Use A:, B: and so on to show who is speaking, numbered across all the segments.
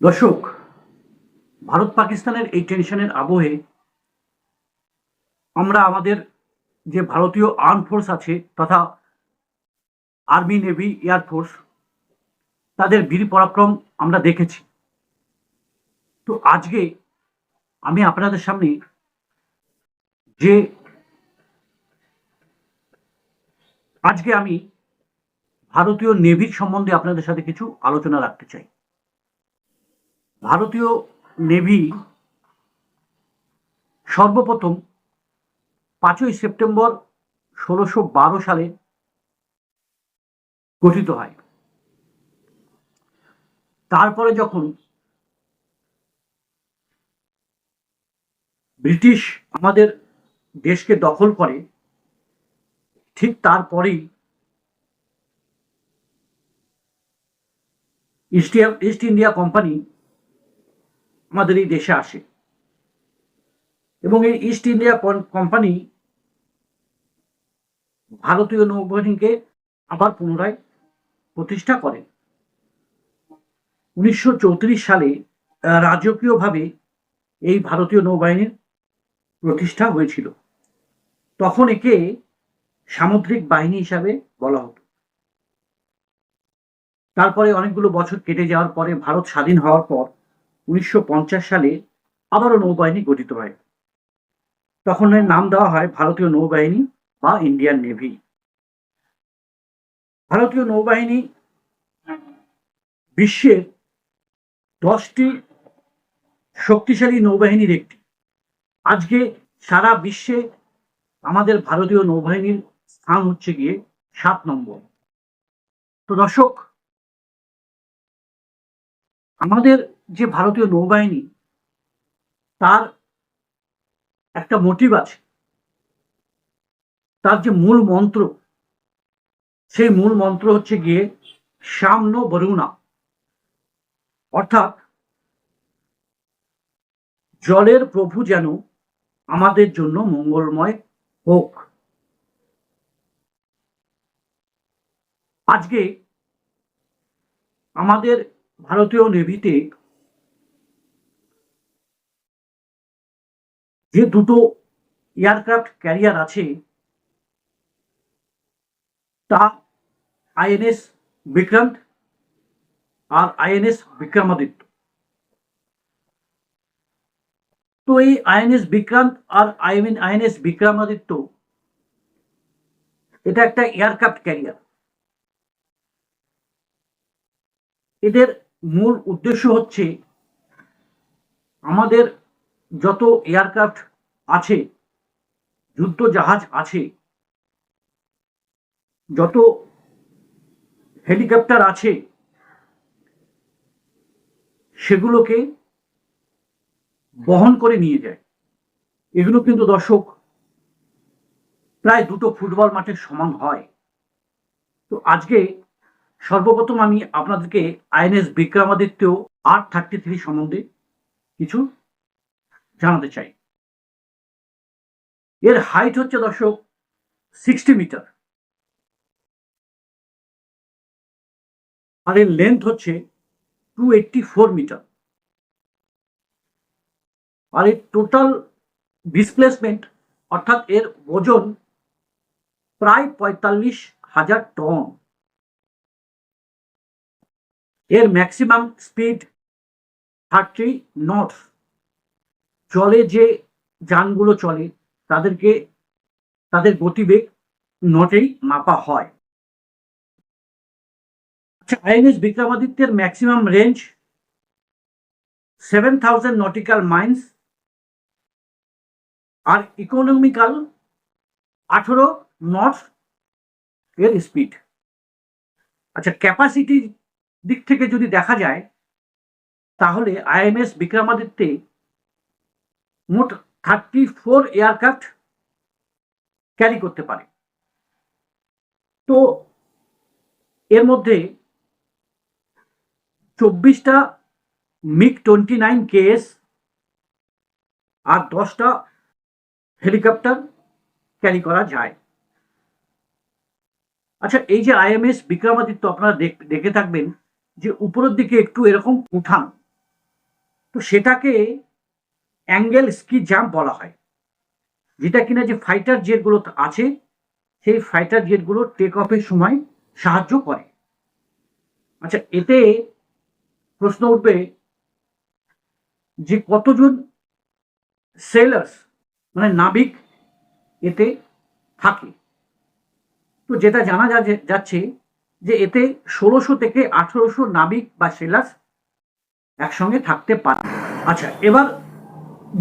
A: দর্শক, ভারত পাকিস্তানের এই টেনশনের আবহে আমরা আমাদের যে ভারতীয় আর্ম ফোর্স আছে তথা আর্মি নেভি এয়ারফোর্স তাদের বীর পরাক্রম আমরা দেখেছি। তো আজকে আমি আপনাদের সামনে যে আজকে আমি ভারতীয় নেভির সম্বন্ধে আপনাদের সাথে কিছু আলোচনা রাখতে চাই। ভারতীয় নেভি সর্বপ্রথম পাঁচই সেপ্টেম্বর ষোলোশো বারো সালে গঠিত হয়। তারপরে যখন ব্রিটিশ আমাদের দেশকে দখল করে, ঠিক তারপরেই ইস্ট ইস্ট ইন্ডিয়া কোম্পানি আমাদের এই দেশে আসে। এবং এই ইস্ট ইন্ডিয়া কোম্পানি ভারতীয় নৌবাহিনীকে আবার পুনরায় প্রতিষ্ঠা করে। উনিশশো সালে রাজকীয়ভাবে এই ভারতীয় নৌবাহিনীর প্রতিষ্ঠা হয়েছিল। তখন একে সামুদ্রিক বাহিনী হিসাবে বলা হতো। তারপরে অনেকগুলো বছর কেটে যাওয়ার পরে ভারত স্বাধীন হওয়ার পর উনিশশো পঞ্চাশ সালে আবারও নৌবাহিনী গঠিত হয়। তখন এর নাম দেওয়া হয় ভারতীয় নৌবাহিনী বা ইন্ডিয়ান নেভি। ভারতীয় নৌবাহিনী বিশ্বের দশটি শক্তিশালী নৌবাহিনীর একটি। আজকে সারা বিশ্বে আমাদের ভারতীয় নৌবাহিনীর স্থান হচ্ছে গিয়ে সাত নম্বর। তো দর্শক, আমাদের যে ভারতীয় নৌবাহিনী, তার একটা মোটিভ আছে। তার যে মূল মন্ত্র, সেই মূল মন্ত্র হচ্ছে গিয়ে সাম্য বরুণা অর্থাৎ, জলের প্রভু যেন আমাদের জন্য মঙ্গলময় হোক। আজকে আমাদের ভারতীয় নেভিতে যে দুটো এয়ারক্রাফট ক্যারিয়ার আছে, তা আইএনএস বিক্রান্ত আর আইএনএস বিক্রমাদিত্য। তো এই আইএনএস বিক্রান্ত আর আইএন আইএনএস বিক্রমাদিত্য, এটা একটা এয়ারক্রাফট ক্যারিয়ার। এদের মূল উদ্দেশ্য হচ্ছে আমাদের যত এয়ারক্রাফট আছে, যুদ্ধ জাহাজ আছে, যত হেলিকপ্টার আছে, সেগুলোকে বহন করে নিয়ে যায়। এগুলো কিন্তু দর্শক প্রায় দুটো ফুটবল মাঠের সমান হয়। তো আজকে সর্বপ্রথম আমি আপনাদেরকে আইএনএস বিক্রমাদিত্য আর থার্টি থ্রি সম্বন্ধে কিছু জানাতে চাই। এর হাইট হচ্ছে দর্শক সিক্সটি মিটার আর এর লেন্থ হচ্ছে টু এইটটি ফোর মিটার আর এর টোটাল ডিসপ্লেসমেন্ট অর্থাৎ এর ওজন প্রায় পঁয়তাল্লিশ হাজার টন। এর ম্যাক্সিমাম স্পিড থার্টি নট জলে যে যানগুলো চলে, তাদেরকে, তাদের গতিবেগ নটেই মাপা হয়। আচ্ছা INS বিক্রমাদিত্যের maximum range seven thousand nautical miles আর ইকোনমিক্যাল আঠেরো নট এর স্পিড আচ্ছা ক্যাপাসিটির দিক থেকে যদি দেখা যায়, তাহলে আইএনএস বিক্রমাদিত্যে মোট থার্টি ফোর এয়ারক্রাফট ক্যারি করতে পারে। তো এর মধ্যে চব্বিশটা মিগ টোয়েন্টি নাইন কেএস আর দশটা হেলিকপ্টার ক্যারি করা যায়। আচ্ছা এই যে আইএমএস বিক্রমাদিত্য আপনারা দেখ- দেখে থাকবেন যে উপরের দিকে একটু এরকম উঠান, তো সেটাকে অ্যাঙ্গেল স্কি জাম্প বলা হয়। যেটা কিনা যে ফাইটার জেটগুলো আছে, সেই ফাইটার জেটগুলো টেক অফের সময় সাহায্য করে। আচ্ছা এতে প্রশ্ন উঠবে যে কতজন সেলার্স মানে নাবিক এতে থাকে? তো যেটা জানা যাচ্ছে যে এতে ষোলোশো থেকে আঠেরোশো নাবিক বা সেলার্স একসঙ্গে থাকতে পারে। আচ্ছা এবার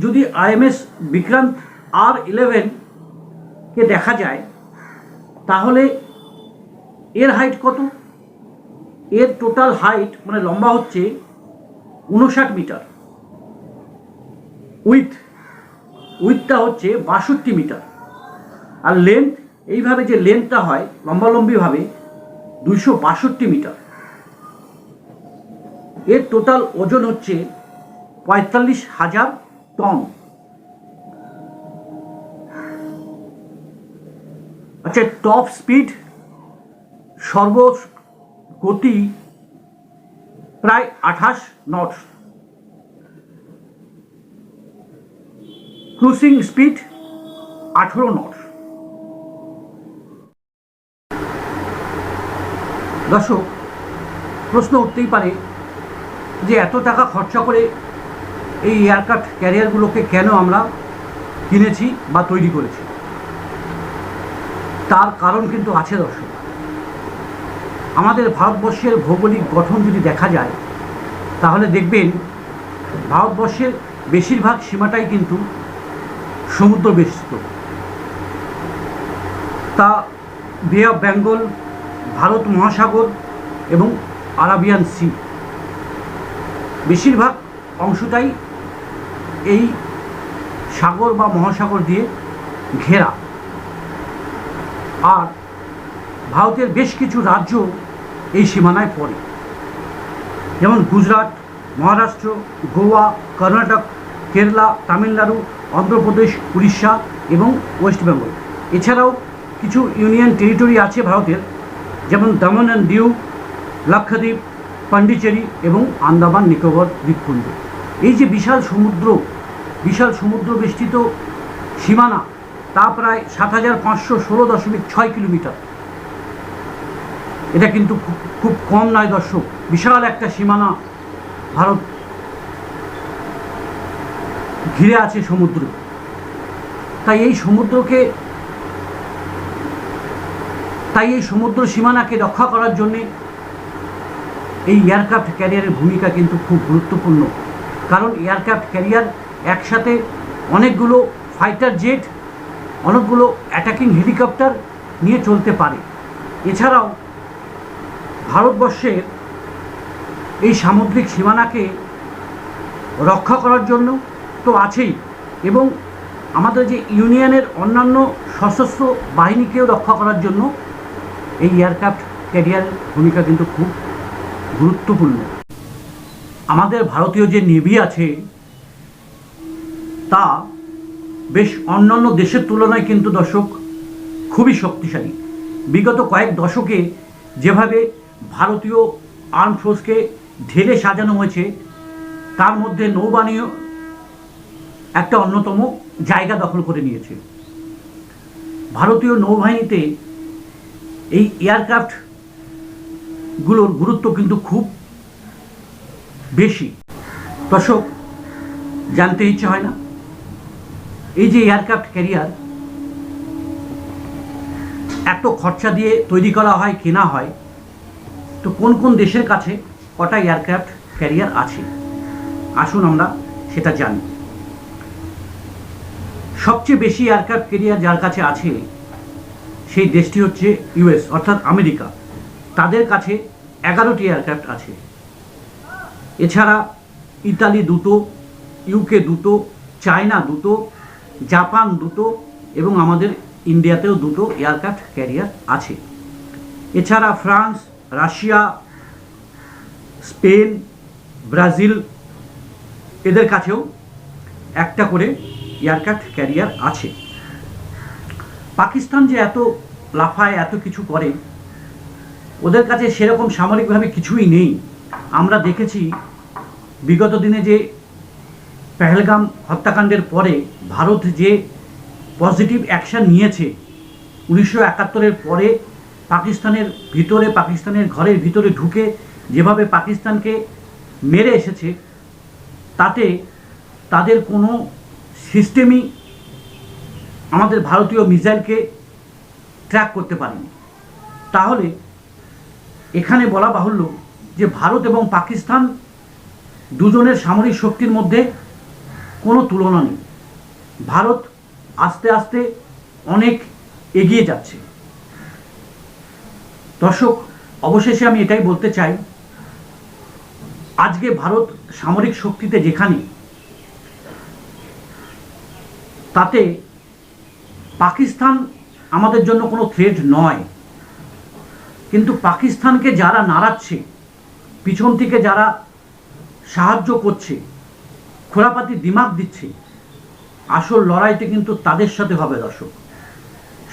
A: যদি আইএমএস বিক্রান্ত আর ইলেভেন কে দেখা যায়, তাহলে এর হাইট কত? এর টোটাল হাইট মানে লম্বা হচ্ছে উনষাট মিটার। উইথ উইথটা হচ্ছে বাষট্টি মিটার। আর লেন্থ এইভাবে যে লেন্থটা হয়, লম্বালম্বিভাবে দুইশো বাষট্টি মিটার। এর টোটাল ওজন হচ্ছে পঁয়তাল্লিশ হাজার টন আচ্ছা টপ স্পিড সর্বগতি প্রায় আঠাশ নট ক্রুসিং স্পিড আঠেরো নট দর্শক, প্রশ্ন উঠতেই পারে যে এত টাকা খরচা করে এই এয়ারক্রাফট ক্যারিয়ারগুলোকে কেন আমরা কিনেছি বা তৈরি করেছি? তার কারণ কিন্তু আছে দর্শক। আমাদের ভারতবর্ষের ভৌগোলিক গঠন যদি দেখা যায়, তাহলে দেখবেন ভারতবর্ষের বেশিরভাগ সীমাটাই কিন্তু সমুদ্র বেষ্টিত তা বে অফ বেঙ্গল ভারত মহাসাগর এবং আরাবিয়ান সি। বেশিরভাগ অংশটাই এই সাগর বা মহাসাগর দিয়ে ঘেরা। আর ভারতের বেশ কিছু রাজ্য এই সীমানায় পড়ে। যেমন গুজরাট, মহারাষ্ট্র, গোয়া, কর্ণাটক, কেরালা, তামিলনাড়ু, অন্ধ্রপ্রদেশ, উড়িষ্যা এবং ওয়েস্ট বেঙ্গল। এছাড়াও কিছু ইউনিয়ন টেরিটরি আছে ভারতের, যেমন দমন অ্যান্ড দিউ, লক্ষদ্বীপ, পন্ডিচেরি এবং আন্দামান, নিকোবর, দ্বীপপুঞ্জ। এই যে বিশাল সমুদ্র বিশাল সমুদ্র বেষ্টিত সীমানা, তা প্রায় সাত হাজার পাঁচশো ষোলো দশমিক ছয় কিলোমিটার। এটা কিন্তু খুব- খুব কম নয় দর্শক, বিশাল একটা সীমানা ভারত ঘিরে আছে সমুদ্র। তাই এই সমুদ্রকে, তাই এই সমুদ্র সীমানাকে রক্ষা করার জন্যে এই এয়ারক্রাফট ক্যারিয়ারের ভূমিকা কিন্তু খুব গুরুত্বপূর্ণ। কারণ এয়ারক্রাফট ক্যারিয়ার একসাথে অনেকগুলো ফাইটার জেট, অনেকগুলো অ্যাটাকিং হেলিকপ্টার নিয়ে চলতে পারে। এছাড়াও ভারতবর্ষের এই সামুদ্রিক সীমানাকে রক্ষা করার জন্য তো আছেই এবং আমাদের যে ইউনিয়নের অন্যান্য সশস্ত্র বাহিনীকেও রক্ষা করার জন্য এই এয়ারক্রাফট ক্যারিয়ারের ভূমিকা কিন্তু খুব গুরুত্বপূর্ণ। আমাদের ভারতীয় যে নেভি আছে, তা বেশ অন্যান্য দেশের তুলনায় কিন্তু দর্শক খুবই শক্তিশালী। বিগত কয়েক দশকে যেভাবে ভারতীয় আর্ম ফোর্সকে ঢেলে সাজানো হয়েছে, তার মধ্যে নৌবাহিনীও একটা অন্যতম জায়গা দখল করে নিয়েছে। ভারতীয় নৌবাহিনীতে এই এয়ারক্রাফটগুলোর গুরুত্ব কিন্তু খুব বেশি। দর্শক, জানতে ইচ্ছে হয় না? এই যে এয়ারক্রাফট ক্যারিয়ার এত খরচা দিয়ে তৈরি করা হয়, কেনা হয়, তো কোন কোন দেশের কাছে কটা এয়ারক্রাফট ক্যারিয়ার আছে? আসুন আমরা সেটা জানি। সবচেয়ে বেশি এয়ারক্রাফট ক্যারিয়ার যার কাছে আছে, সেই দেশটি হচ্ছে ইউএস অর্থাৎ আমেরিকা। তাদের কাছে এগারোটি এয়ারক্রাফট আছে। এছাড়া ইতালি দুটো ইউকে দুটো চায়না দুটো জাপান দুটো এবং আমাদের ইন্ডিয়াতেও দুটো এয়ারক্রাফট ক্যারিয়ার আছে। এছাড়া ফ্রান্স, রাশিয়া, স্পেন, ব্রাজিল এদের কাছেও একটা করে এয়ারক্রাফট ক্যারিয়ার আছে। পাকিস্তান যে এত লাফায়, এত কিছু করে, ওদের কাছে সেরকম সামরিকভাবে কিছুই নেই। আমরা দেখেছি বিগত দিনে যে পেহেলগাম হত্যাকাণ্ডের পরে ভারত যে পজিটিভ অ্যাকশন নিয়েছে, উনিশশো একাত্তরের পরে পাকিস্তানের ভিতরে, পাকিস্তানের ঘরের ভিতরে ঢুকে যেভাবে পাকিস্তানকে মেরে এসেছে, তাতে তাদের কোনো সিস্টেমই আমাদের ভারতীয় মিসাইলকে ট্র্যাক করতে পারেনি। তাহলে এখানে বলা বাহুল্য যে ভারত এবং পাকিস্তান দুজনের সামরিক শক্তির মধ্যে কোনো তুলনা নেই। ভারত আস্তে আস্তে অনেক এগিয়ে যাচ্ছে। দর্শক, অবশেষে আমি এটাই বলতে চাই, আজকে ভারত সামরিক শক্তিতে যেখানে, তাতে পাকিস্তান আমাদের জন্য কোনো থ্রেট নয়। কিন্তু পাকিস্তানকে যারা নাড়াচ্ছে, পিছন থেকে যারা সাহায্য করছে, খোলাপাতি দিমাগ দিচ্ছে, আসল লড়াইতে কিন্তু তাদের সাথে হবে দর্শক।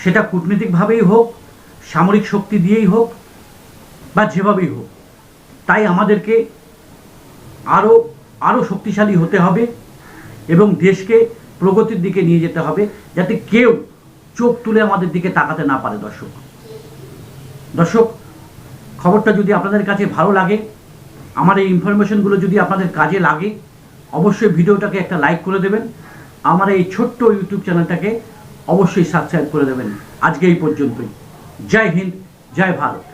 A: সেটা কূটনীতিকভাবেই হোক, সামরিক শক্তি দিয়েই হোক, বা যেভাবেই হোক, তাই আমাদেরকে আরও আরও শক্তিশালী হতে হবে এবং দেশকে প্রগতির দিকে নিয়ে যেতে হবে যাতে কেউ চোখ তুলে আমাদের দিকে তাকাতে না পারে দর্শক। দর্শক, খবরটা যদি আপনাদের কাছে ভালো লাগে আমার এই ইনফরমেশনগুলো যদি আপনাদের কাজে লাগে, অবশ্যই ভিডিওটাকে একটা লাইক করে দেবেন। আমার এই ছোট্ট ইউটিউব চ্যানেলটাকে অবশ্যই সাবস্ক্রাইব করে দেবেন। আজকে এই পর্যন্তই। জয় হিন্দ, জয় ভারত।